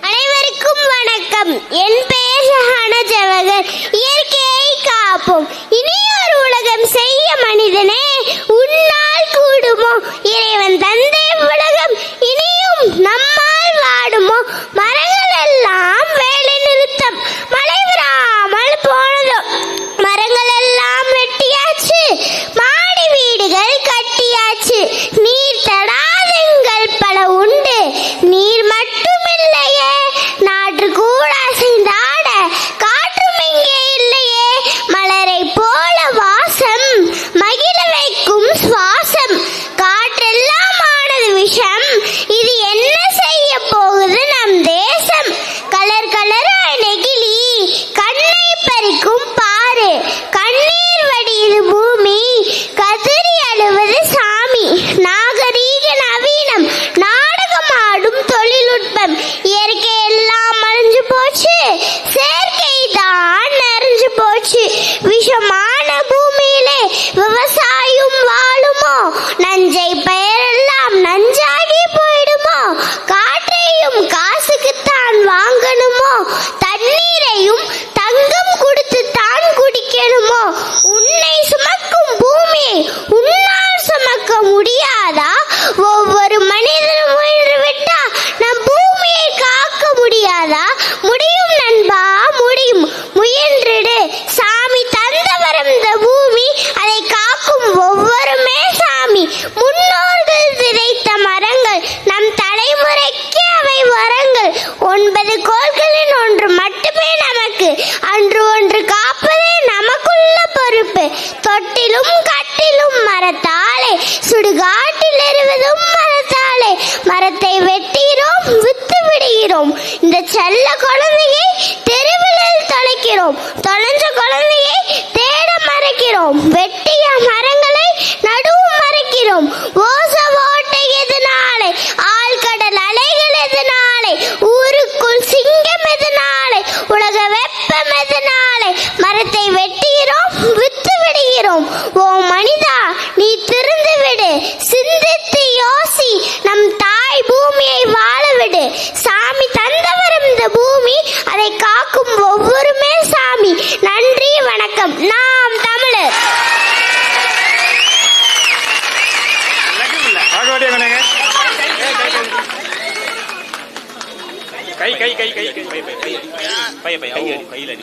அனைவருக்கும் வணக்கம். என் பெயர் சஹானா ஜவகர் இயற்கையை காப்போம். இனி ஒரு உலகம் செய்ய மனிதனே உன்னால் கூடுமோ? இறைவன் தந்தை உலகம் இனியும் நம்மால் வாடுமோ? மரம் நாட்களில் ஒன்று மட்டுமே நமக்கு அன்று ஒன்று காப்பதே நமக்குள்ள பொறுப்பு. தொட்டிலும் கட்டிலும் மரத்தாலே சுடுகாட்டில் எறுவதும் மரத்தாலே மரத்தை வெட்டுகிறோம் வித்து விடுகிறோம். இந்த செல்ல குழந்தையை தெருவில் தொலைக்கிறோம். தொலைஞ்ச குழந்தையை தேட மறைக்கிறோம். வெட்டி இருக்கும் ஒவ்வொரு சாமி நன்றி வணக்கம் நாம் தமிழர் கை கை கை கை கை கை கை கையில்